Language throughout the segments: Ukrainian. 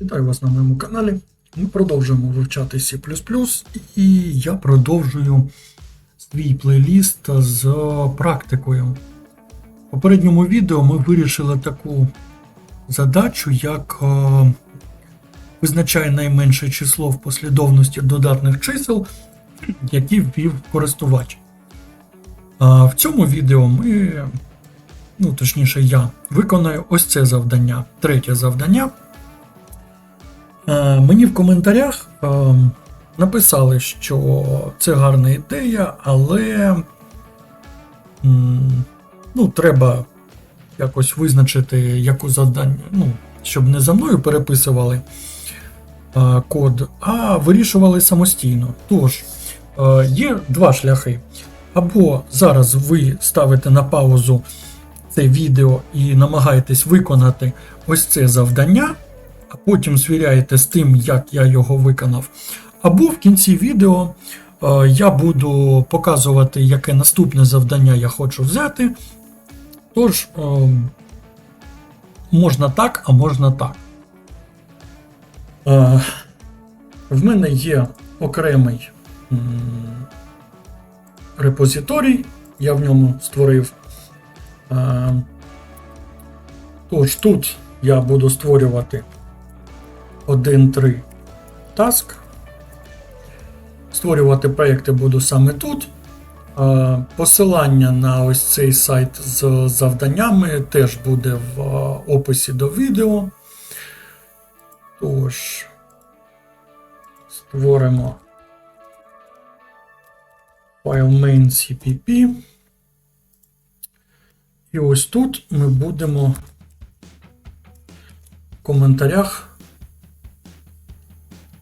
Вітаю вас на моєму каналі. Ми продовжуємо вивчати C і я продовжую свій плейліст з практикою. В попередньому відео ми вирішили таку задачу, як е, визначає найменше число в послідовності додатних чисел, які ввів користувач. А в цьому відео ми, ну точніше, я виконаю ось це завдання, третє завдання. Е, Мені в коментарях е, написали, що це гарна ідея, але ну, треба якось визначити, яку завдання, ну, щоб не за мною переписували е, код, а вирішували самостійно. Тож, є два шляхи. Або зараз ви ставите на паузу це відео і намагаєтесь виконати ось це завдання а потім звіряєте з тим, як я його виконав. Або в кінці відео е, я буду показувати, яке наступне завдання я хочу взяти. Тож, е, можна так, а можна так. Е, в мене є окремий репозиторій, я в ньому створив. Тож тут я буду створювати 1.3 task. Створювати проєкти буду саме тут. Посилання на ось цей сайт з завданнями теж буде в описі до відео. Тож, створимо файл main cpp. І ось тут ми будемо в коментарях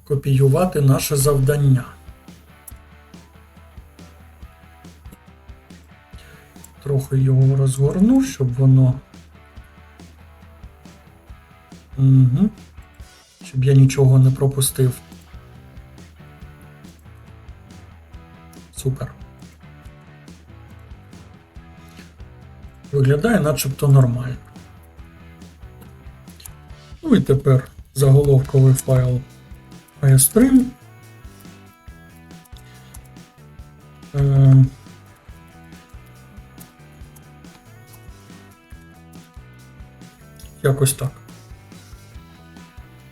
копіювати наше завдання. Трохи його розгорну, щоб воно. Угу. Щоб я нічого не пропустив. Супер. Виглядає начебто нормально. Ну і тепер заголовковий файл iStream. Е, Якось так.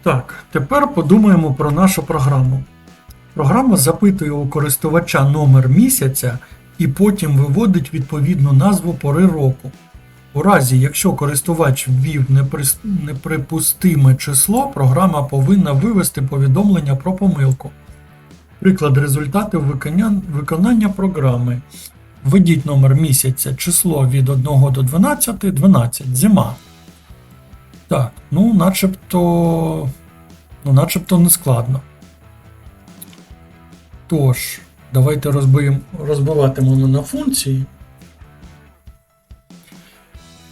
Так, тепер подумаємо про нашу програму. Програма запитує у користувача номер місяця і потім виводить відповідну назву пори року. У разі, якщо користувач ввів неприпустиме число, програма повинна вивести повідомлення про помилку. Приклад результатів виконання, програми. Введіть номер місяця, число від 1 до 12, 12, зима. Так, ну начебто. Ну, начебто не складно. Тож, давайте розбиємо, розбиватимемо на функції.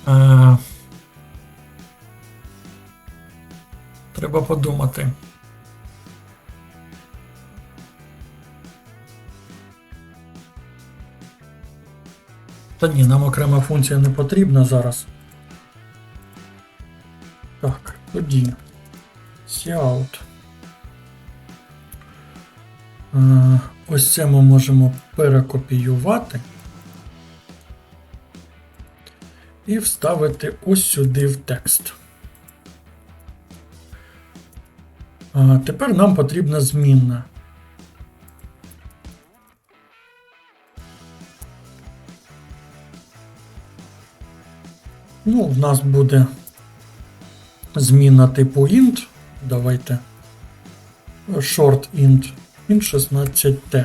Е, Треба подумати. Та ні, нам окрема функція не потрібна зараз. Так, тоді. Cout. Е, Ось це ми можемо перекопіювати. І вставити ось сюди в текст. А, тепер нам потрібна змінна. Ну, в нас буде зміна типу int. Давайте short int, int 16t.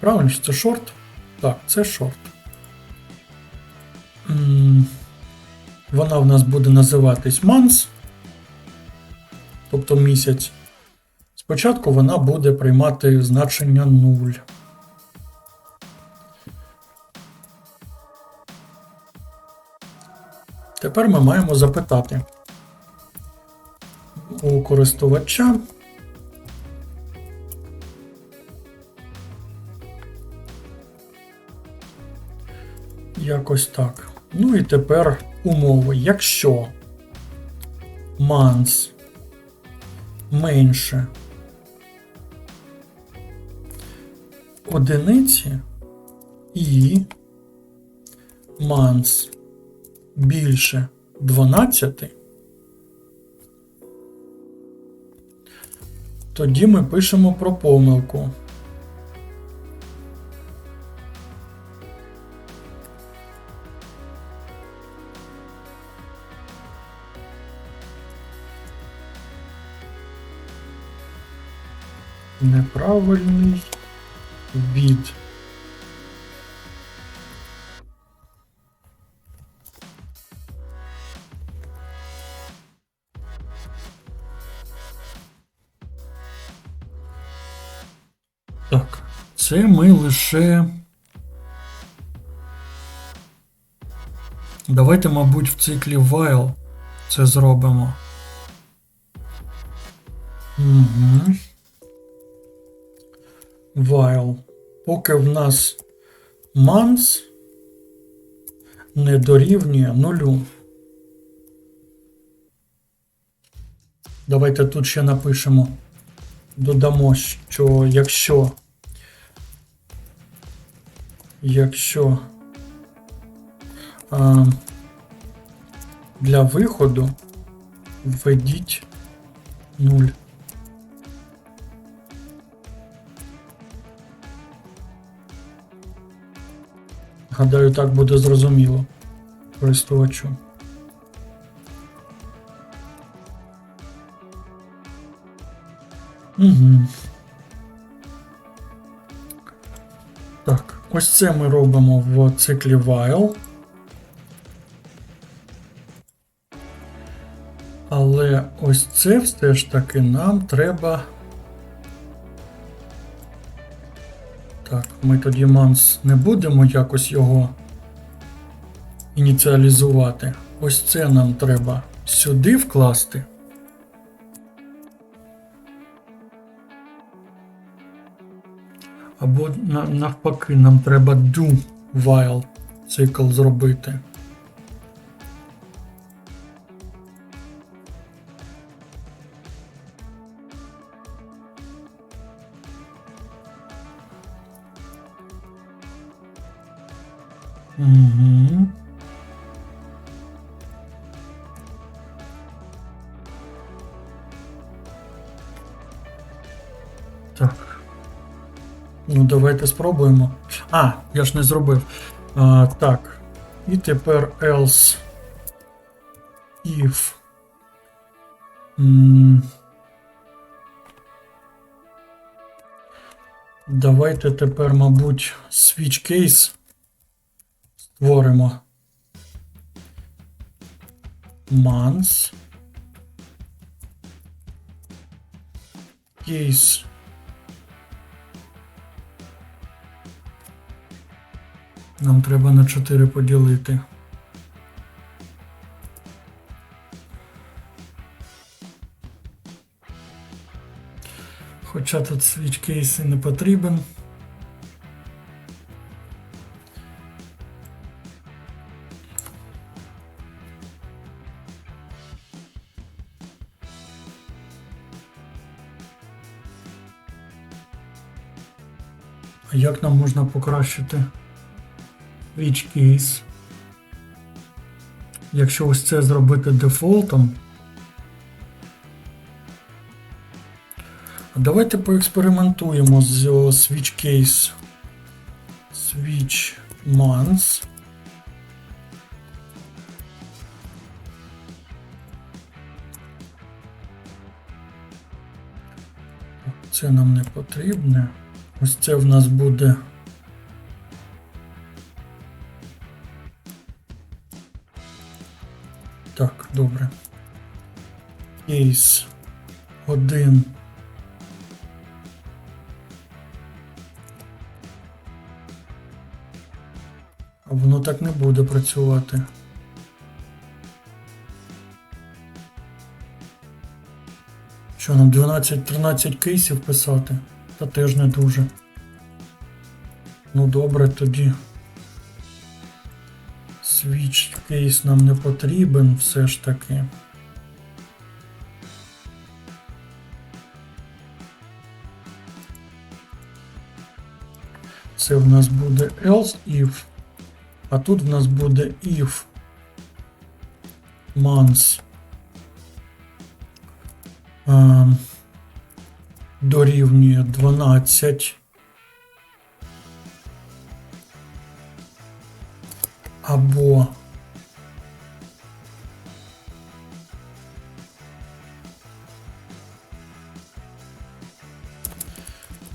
Правильно, що це short? Так, це short. Вона в нас буде називатись months, тобто місяць. Спочатку вона буде приймати значення 0. Тепер ми маємо запитати у користувача. Якось так. Ну і тепер умови. Якщо months менше одиниці і months більше 12, тоді ми пишемо про помилку. Неправильний від. Так, це ми лише. Давайте, мабуть, в циклі while це зробимо. Угу. While. Поки в нас months не дорівнює нулю. Давайте тут ще напишемо. Додамо, що якщо. Якщо а, для виходу введіть 0. Гадаю, так буде зрозуміло користувачу. Угу. Так, ось це ми робимо в циклі while. Але ось це все ж таки нам треба. Так, ми тоді манс не будемо якось його ініціалізувати. Ось це нам треба сюди вкласти. Або навпаки, нам треба do while цикл зробити. Угу. Так. Ну, давайте спробуємо. А, я ж не зробив. А, так. І тепер else if. М, Давайте тепер, мабуть, switch case створимо. Months. Case. Нам треба на 4 поділити. Хоча тут свіч не потрібен. Як нам можна покращити? Which case. Якщо ось це зробити дефолтом. Давайте поекспериментуємо з switch case. Switch months. Це нам не потрібне. Ось це в нас буде. Так, добре. Кейс 1. А воно так не буде працювати. Що нам 12-13 кейсів писати? Та теж не дуже. Ну добре тоді. Свіч кейс нам не потрібен все ж таки. Це в нас буде else if, а тут в нас буде if months. Um, дорівнює 12. Або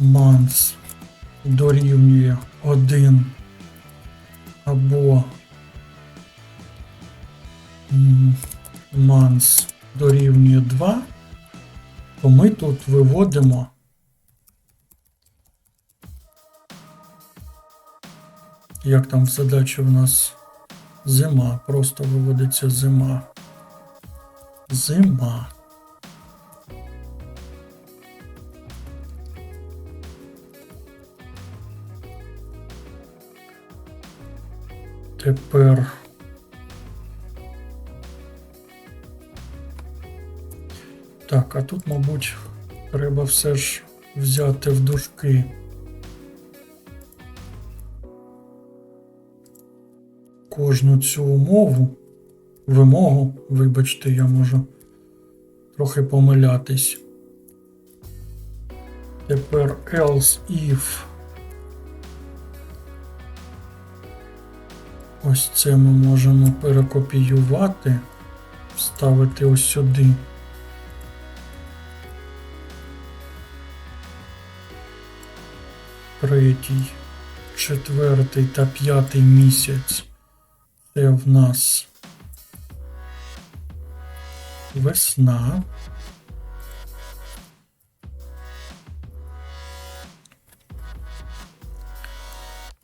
months дорівнює 1 або м, months дорівнює 2, то ми тут виводимо як там в задачі в нас зима, просто виводиться зима. Зима. Тепер. Так, а тут, мабуть, треба все ж взяти в дужки. Кожну цю умову, вимогу, вибачте, я можу трохи помилятись. Тепер else if. Ось це ми можемо перекопіювати, вставити ось сюди. Третій, четвертий та п'ятий місяць. Це в нас весна.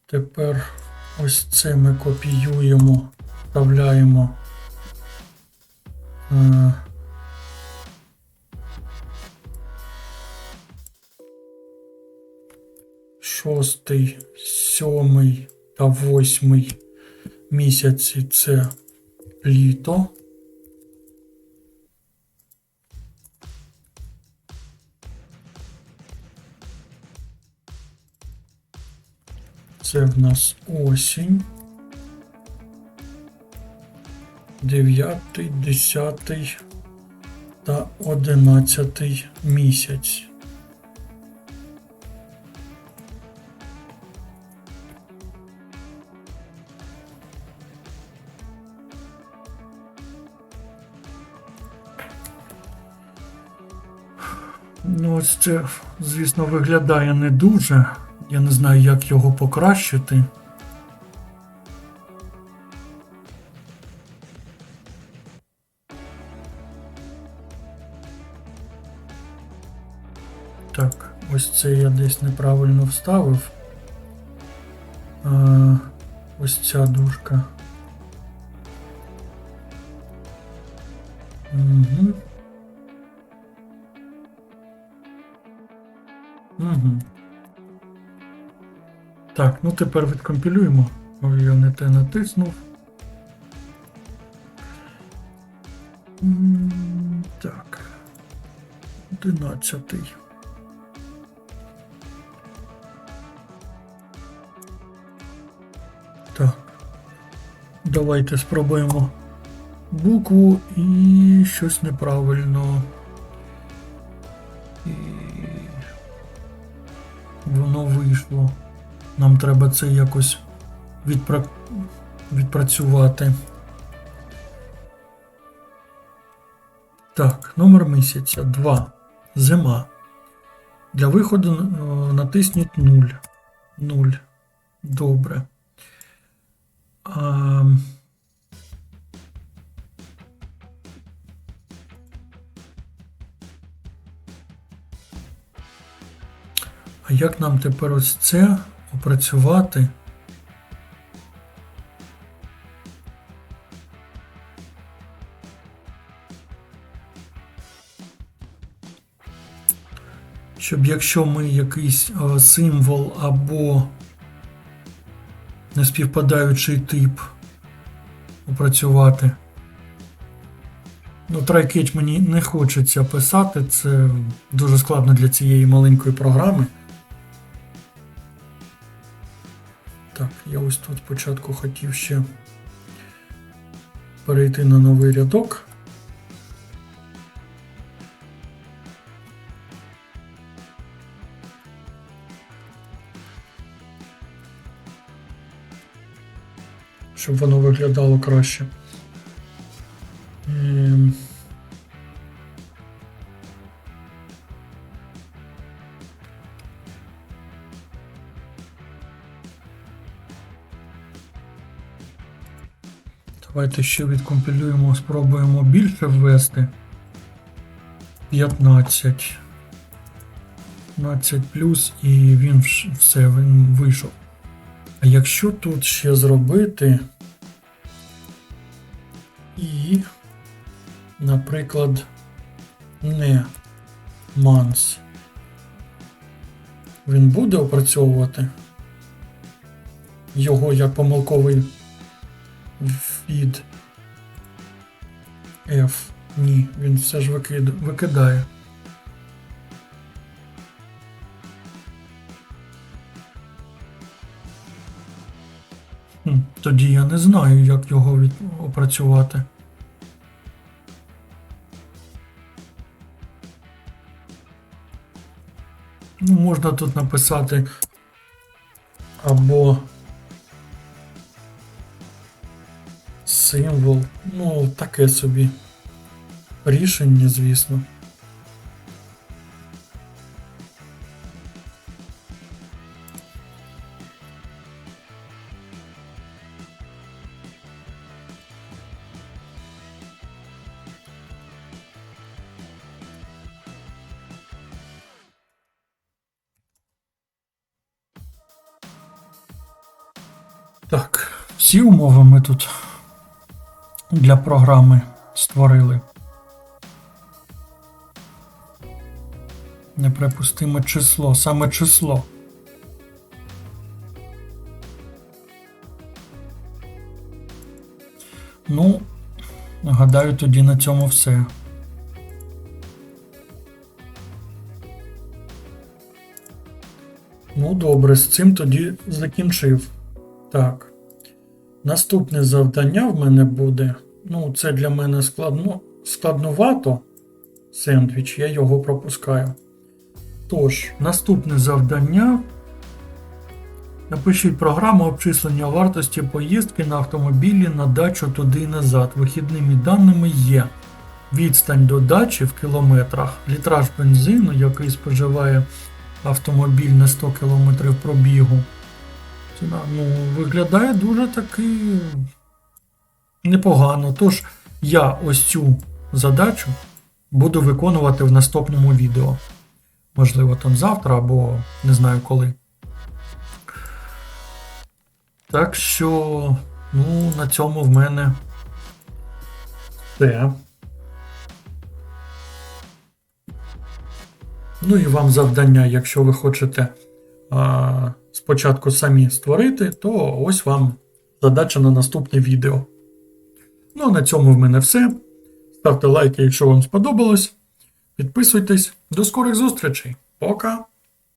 Тепер ось це ми копіюємо, вставляємо. Шостий, сьомий та восьмий місяці це літо. Це в нас осінь. Дев'ятий, десятий та одинадцятий місяць. Ну, ось це, звісно, виглядає не дуже. Я не знаю, як його покращити. Так, ось це я десь неправильно вставив. А, ось ця дужка. Угу. Так, ну тепер відкомпілюємо. Ой, я не те натиснув. Так. Одинадцятий. Так. Давайте спробуємо букву і щось неправильно. Воно. Нам треба це якось відпра... відпрацювати. Так, номер місяця 2. Зима. Для виходу натисніть 0. 0. Добре. А... як нам тепер ось це опрацювати? Щоб якщо ми якийсь е, символ або неспівпадаючий тип опрацювати. Ну, try-catch мені не хочеться писати, це дуже складно для цієї маленької програми. Тут спочатку хотів ще перейти на новий рядок. Щоб воно виглядало краще. Давайте ще відкомпілюємо, спробуємо більше ввести. 15. 15 плюс і він все, він вийшов. А якщо тут ще зробити і, наприклад, не манс, він буде опрацьовувати його як помилковий від F. Ні, він все ж викид... викидає. Тоді я не знаю, як його від... опрацювати. Ну, можна тут написати або символ. Ну, таке собі. Рішення, звісно. Так, всі умови ми тут для програми створили. Неприпустиме число, саме число. Ну, гадаю, тоді на цьому все. Ну, добре, з цим тоді закінчив. Так. Наступне завдання в мене буде. Ну, це для мене складно, складновато. Сендвіч, я його пропускаю. Тож, наступне завдання. Напишіть програму обчислення вартості поїздки на автомобілі на дачу туди і назад. Вихідними даними є відстань до дачі в кілометрах, літраж бензину, який споживає автомобіль на 100 км пробігу. Ціна, ну, виглядає дуже таки непогано. Тож я ось цю задачу буду виконувати в наступному відео. Можливо, там завтра або не знаю коли. Так що, ну, на цьому в мене все. Ну і вам завдання, якщо ви хочете а, спочатку самі створити, то ось вам задача на наступне відео. Ну а на цьому в мене все. Ставте лайки, якщо вам сподобалось. Підписуйтесь. До скорих зустрічей. Пока!